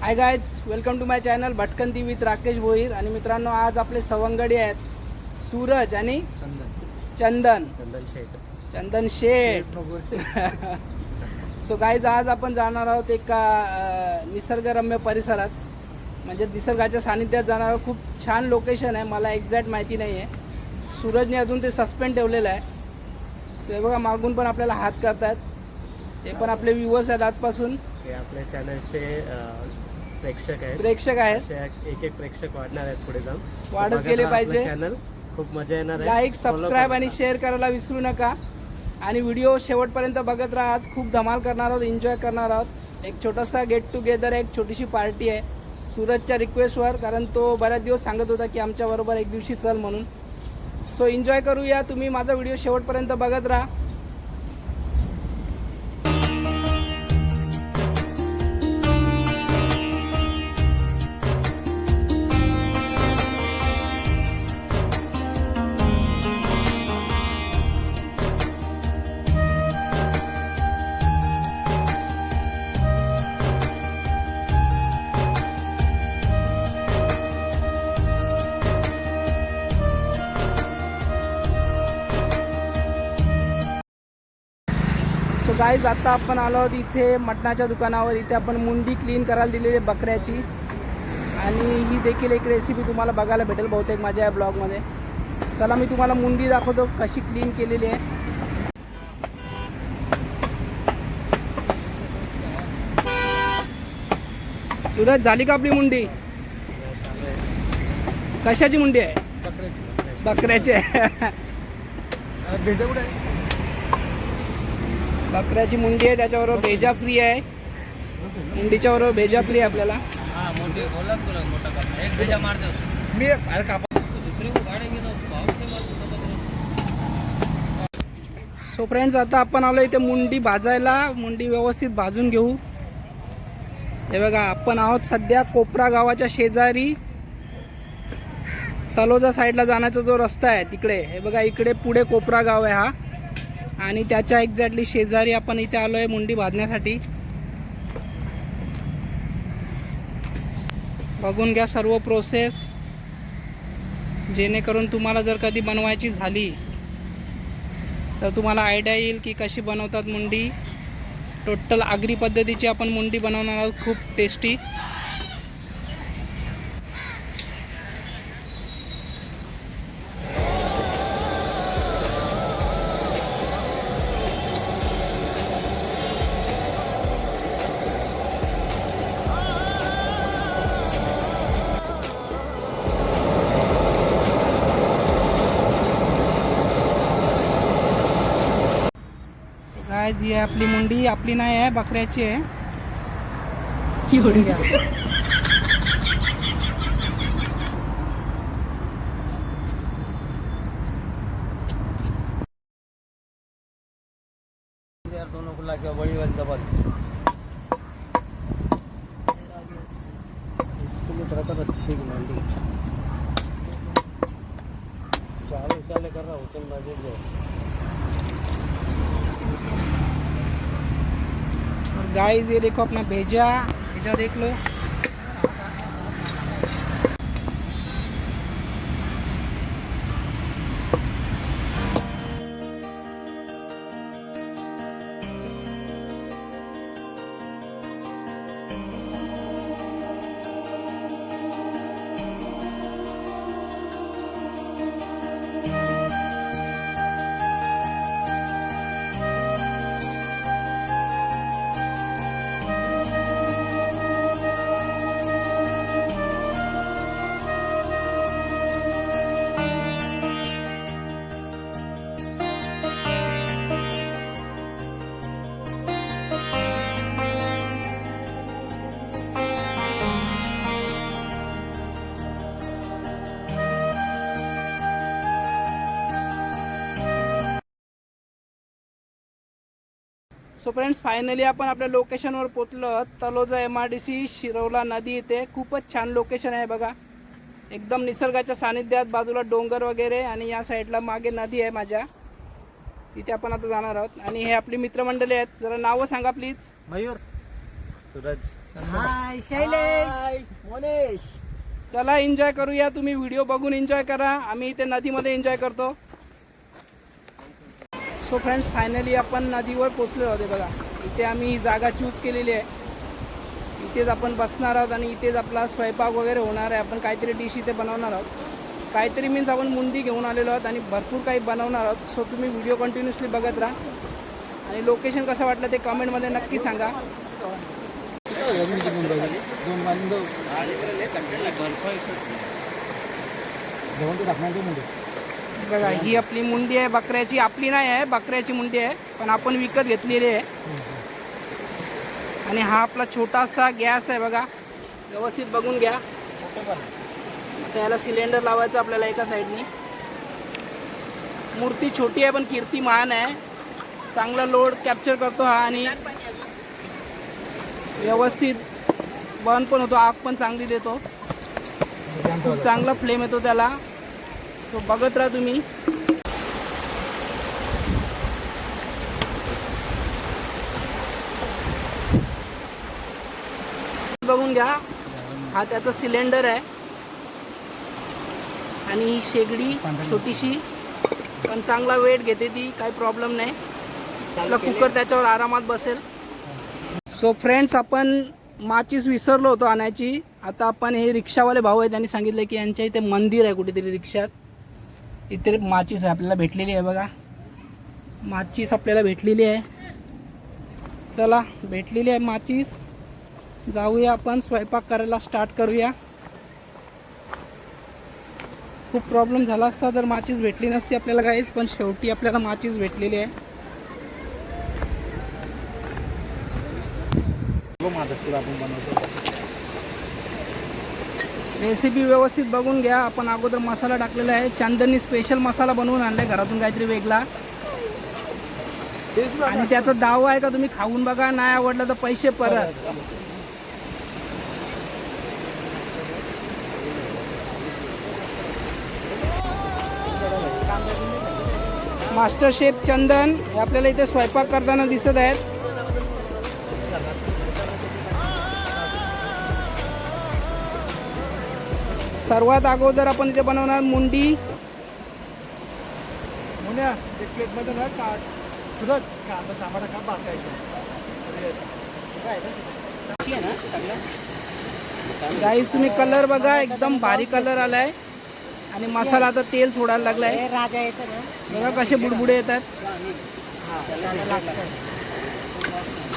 Hi guys welcome to my channel Bhatkanti with Rakesh Bhoir आणि मित्रांनो आज आपले सवंगडी आहेत सूरज आणि चंदन. चंदन चंदन शेट चंदन शेठ सो गाईज आज आपण जाणार आहोत एका निसर्गरम्य परिसरात. म्हणजे निसर्गाच्या सानिध्यात जाणार आहोत. खूप छान लोकेशन आहे. मला एक्झॅक्ट माहिती नाही आहे सूरजने अजून ते सस्पेंड ठेवलेलं आहे. सो हे बघा मागून पण आपल्याला हात करतात ते पण आपले व्ह्युअर्स आहेत आजपासून. हे आपल्या चॅनलचे प्रेक्षक आहेत. प्रेक्षक आहेत. एक एक प्रेक्षक वाढणार आहेत पुढे जाऊन. वाढत गेले पाहिजे. चॅनल खूप मजा येणार आहे. लाईक सबस्क्राईब करा. आणि शेअर करायला विसरू नका. आणि व्हिडिओ शेवटपर्यंत बघत राहा. आज खूप धमाल करणार आहोत एन्जॉय करणार आहोत. एक छोटासा गेट टुगेदर एक छोटीशी पार्टी आहे. सूरजच्या रिक्वेस्टवर कारण तो बऱ्याच दिवस सांगत होता की आमच्याबरोबर एक दिवशी चल म्हणून. सो एन्जॉय करूया. तुम्ही माझा व्हिडिओ शेवटपर्यंत बघत राहा. गाईज आता आपण आलो आहोत इथे मटणाच्या दुकानावर. इथे आपण मुंडी क्लीन करायला दिलेली आहे बकऱ्याची. आणि ही देखील एक रेसिपी तुम्हाला बघायला भेटेल बहुतेक माझ्या या ब्लॉगमध्ये चला मी तुम्हाला मुंडी दाखवतो कशी क्लीन केलेली आहे. सूरज झाली का आपली मुंडी? कशाची मुंडी आहे? बकऱ्याची. आहे. भेटे कुठे? आहे? बकऱ्याची मुंडी आहे त्याच्याबरोबर भेजा फ्री आहे. मुंडीच्या बरोबर भेजा फ्री आहे आपल्याला. हा मी सो फ्रेंड्स आता आपण आलो इथे मुंडी भाजायला. मुंडी व्यवस्थित भाजून घेऊ. हे बघा आपण आहोत सध्या कोपरा गावाच्या शेजारी. तलोजा साईडला जाण्याचा जो रस्ता आहे तिकडे. हे बघा इकडे पुढे कोपरा गाव आहे हा. आणि त्याच्या एक्झॅक्टली शेजारी आपण इथे आलो आहे मुंडी बांधण्यासाठी. बघून घ्या सर्व प्रोसेस जेणेकरून तुम्हाला जर कधी बनवायची झाली तर तुम्हाला आयडिया येईल की कशी बनवतात मुंडी. टोटल आगरी पद्धतीची आपण मुंडी बनवणार आहोत खूप टेस्टी जी आहे आपली मुंडी आपली नाही आहे बकऱ्याची आहे. चाले चाले कर रहा हूँ चल लो और गाइस ये देखो अपना भेजा भेजा देख लो। सो फ्रेंड्स फायनली आपण आपल्या लोकेशनवर पोचलो. Taloja M R D C Shirwala नदी इथे. खूपच छान लोकेशन आहे बघा. एकदम निसर्गाच्या सानिध्यात बाजूला डोंगर वगैरे आणि या साईडला मागे नदी आहे माझ्या. तिथे आपण आता जाणार आहोत. आणि हे आपली मित्रमंडळी आहेत. जरा नावं सांगा प्लीज मयूर. सूरज. हाय शैलेश. चला एन्जॉय करूया तुम्ही. व्हिडिओ बघून एन्जॉय करा. आम्ही इथे नदीमध्ये एन्जॉय करतो. सो फ्रेंड्स फायनली आपण नदीवर पोचलो होते बघा. इथे आम्ही जागा चूज केलेली आहे. इथेच आपण बसणार आहोत आणि इथेच आपला स्वयंपाक वगैरे होणार आहे. आपण काहीतरी डिश इथे बनवणार आहोत. काहीतरी मीन्स आपण मुंडी घेऊन आलेलो आहोत आणि भरपूर काही बनवणार आहोत. सो तुम्ही व्हिडिओ कंटिन्युअसली बघत राहा. आणि लोकेशन कसं वाटलं ते कमेंटमध्ये नक्की सांगा. दोन बघा ही आपली मुंडी आहे बकऱ्याची. आपली नाही आहे बकऱ्याची मुंडी आहे पण आपण विकत घेतलेली आहे. आणि हा आपला छोटासा गॅस आहे बघा. व्यवस्थित बघून घ्या. त्याला सिलेंडर लावायचं आपल्याला एका साईडनी. मूर्ती छोटी आहे पण कीर्ती महान आहे. चांगला लोड कॅप्चर करतो हा आणि व्यवस्थित बर्न पण होतो आग पण चांगली देतो. खूप चांगला फ्लेम येतो त्याला. सो बघत राहा तुम्ही. बघून घ्या. हा त्याचा सिलेंडर आहे. आणि ही शेगडी छोटीशी पण चांगला वेट घेते ती काही प्रॉब्लेम नाही. आपला कुकर त्याच्यावर आरामात बसेल. सो फ्रेंड्स आपण माचीस विसरलो होतो आणायची. आता आपण हे रिक्षावाले भाऊ आहेत त्यांनी सांगितलं की यांच्या इथे मंदिर आहे कुठेतरी रिक्षात. इथे माचीस आहे आपल्याला भेटलेली आहे बघा. माचीस आपल्याला भेटलेली आहे. चला भेटलेली आहे माचीस. जाऊया आपण स्वयंपाक करायला स्टार्ट करूया. खूप प्रॉब्लेम झाला असता तर माचीस भेटली नसती आपल्याला काहीच पण शेवटी आपल्याला माचीस भेटलेली आहे. आपण बनवतो. रेसिपी व्यवस्थित बघून घ्या. आपण अगोदर मसाला टाकलेला आहे. चंदननी स्पेशल मसाला बनवून आणलाय घरातून काहीतरी वेगळा. आणि त्याचा दाव आहे का तुम्ही खाऊन बघा. नाही आवडलं तर पैसे परत. मास्टर शेफ चंदन हे आपल्याला इथे स्वयंपाक करताना दिसत आहेत. सर्वात अगोदर आपण इथे बनवणार मुंडी. मुन्या एक प्लेटमध्ये ना काट सुरत कांदा टमाटा का बाकायचं गाईस तुम्ही कलर बघा एकदम भारी कलर आलाय. आणि मसाला आता तेल सोडायला लागलाय. राजा येतो ना. बघा कसे बुडबुडे येतात.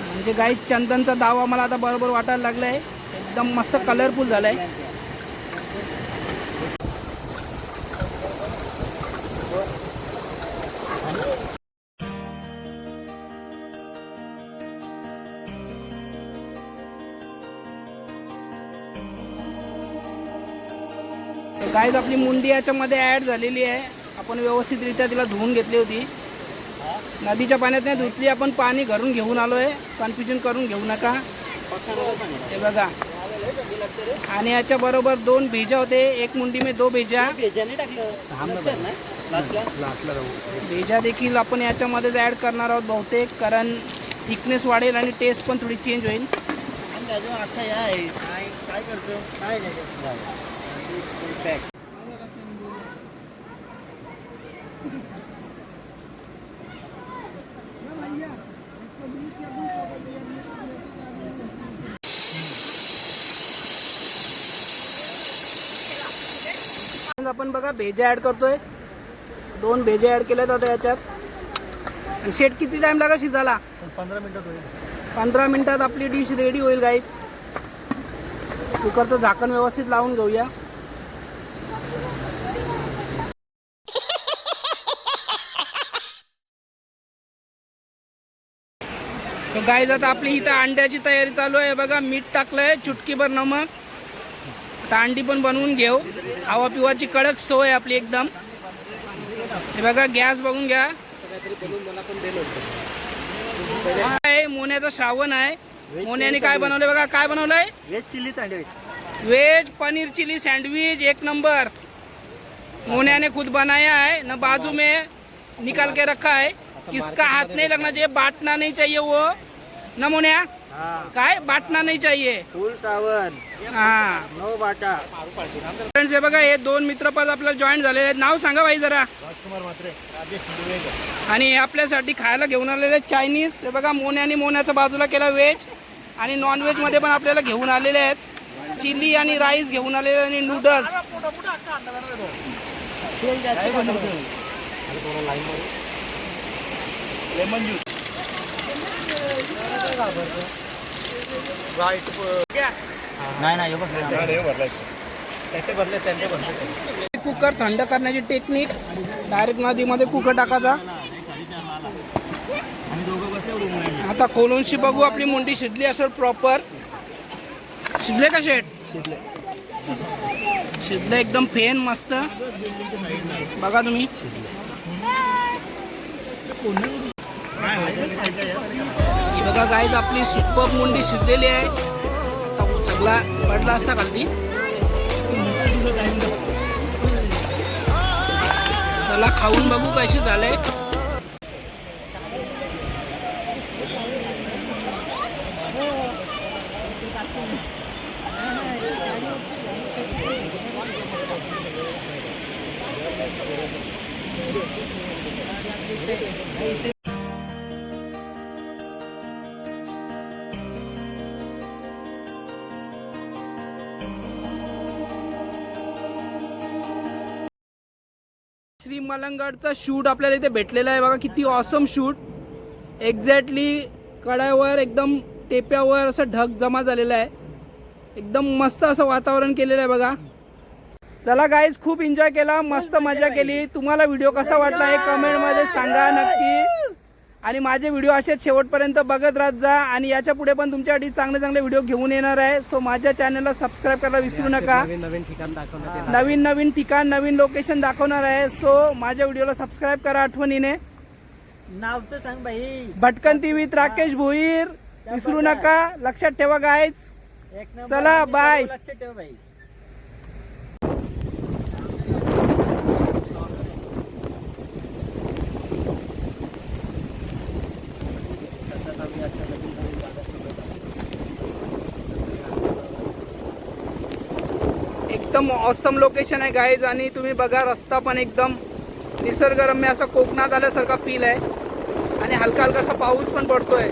म्हणजे गाई चंदनचा दाव आम्हाला आता बरोबर वाटायला लागलाय. एकदम मस्त कलरफुल झालाय. गाईज आपली मुंडी याच्यामध्ये ॲड झालेली आहे. आपण व्यवस्थितरित्या तिला धुवून घेतली होती. नदीच्या पाण्यात नाही धुतली आपण पाणी घरून घेऊन आलोय. कन्फ्युजन करून घेऊ नका. हे बघा. आणि याच्या बरोबर दोन भेजा होते. एक मुंडी में दो भेजा. भेजा देखील आपण याच्यामध्येच ॲड करणार आहोत बहुतेक कारण थिकनेस वाढेल आणि टेस्ट पण थोडी चेंज होईल. काय आपण बघा भेजा ॲड करतोय. दोन भेजा ॲड केल्या आता याच्यात. आणि शेट किती टाइम लागा शिजायला? पंधरा मिनिटात होईल पंधरा मिनिटात आपली डिश रेडी होईल गाईच कुकरचं झाकण व्यवस्थित लावून घेऊया. So guys, आता आपली इथं अंड्याची तयारी चालू आहे. बघा मीठ टाकलंय चुटकीभर नमक. आता अंडी पण बनवून घेऊ. हवा पिवाची कडक सोय आपली एकदम. हे बघा गॅस बघून घ्या. आहे मोन्याचा श्रावण आहे. मोन्याने काय बनवलंय बघा काय बनवलंय? Veg chilli sandwich veg paneer chilli sandwich एक नंबर. मोनिया ने खुद बनाया है न बाजू में निकाल के रखा है किसका हाथ नहीं लगना चाहिए बांटना नहीं चाहिए वो. न मोनिया? काय? बाटना नाही चाहिए फुल सावन. हा. No Bata. फ्रेंड्स हे बघा हे दोन मित्रपद आपल्याला जॉईन झालेले आहेत. नाव सांगा भाई जरा. राजकुमार मात्रे राजेश दिवेकर आणि हे आपल्यासाठी खायला घेऊन आलेले आहेत चायनीज हे बघा मोने आणि मोन्याचा बाजूला केला व्हेज आणि नॉन व्हेजमध्ये पण आपल्याला घेऊन आलेले आहेत. चिली आणि राईस घेऊन आलेले आहेत आणि नूडल्स लेमन ज्यूस नाही नाही त्याचे बदले त्यांचे बदले कुकर थंड करण्याची टेक्निक डायरेक्ट नदीमध्ये कुकर टाकायचा. आता खोलूनशी बघू आपली मुंडी शिजली असेल प्रॉपर शिजले का शेट शिजले. शिजले एकदम फेन मस्त. बघा तुम्ही. ही बघा गाईज आपली सुपर मुंडी शिजलेली आहे. आता सगळा पडला असता खाली चला खाऊन बघू कसे झाले श्री मलंगडचा शूट आपल्याला इथे भेटलेला आहे. बघा किती ऑसम शूट एक्झॅक्टली कडावर एकदम टेप्यावर असं ढग जमा झालेला आहे. एकदम मस्त असं वातावरण केलेलं आहे बघा. चला गाईज खूप एन्जॉय केला. मस्त मजा केली. तुम्हाला व्हिडिओ कसा वाटला हे कमेंटमध्ये सांगा नक्की. आणि माझे व्हिडिओ असेच शेवटपर्यंत बघत राहत जा आणि याच्यापुढे पण तुमच्यासाठी चांगले चांगले व्हिडिओ घेऊन येणार आहे. सो माझ्या चॅनलला सबस्क्राईब करायला विसरू नका. नवीन नवीन ठिकाण दाखवण्यात येणार नवीन नवीन ठिकाण नवीन लोकेशन दाखवणार आहे. सो माझ्या व्हिडिओला सबस्क्राईब करा आठवणीने. नाव तर सांग भाई भटकन टीव्हीत राकेश भोईर. विसरू नका. लक्षात ठेवा गायच एक नंबर. चला, बाय. सर्व लक्ष ठेव भाई एकदम ऑसम लोकेशन आहे गाईज आणि तुम्ही बघा रस्ता पण एकदम निसर्गरम्य असा कोकणात आल्यासारखा फील आहे. आणि हलका हलकासा पाऊस पण पडतोय.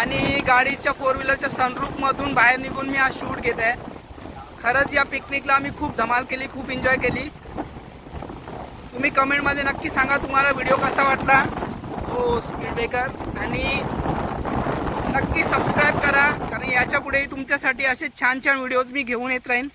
आणि गाडीच्या फोर व्हीलरच्या सनरूफमधून बाहेर निघून मी हा शूट घेत आहे. खरंच या पिकनिकला आम्ही खूप धमाल केली खूप एन्जॉय केली. तुम्ही कमेंटमध्ये नक्की सांगा तुम्हाला व्हिडिओ कसा वाटला. हो स्पीड ब्रेकर आणि नक्की सबस्क्राईब करा कारण याच्या पुढेही तुमच्यासाठी असे छान छान व्हिडिओज मी घेऊन येत राहीन.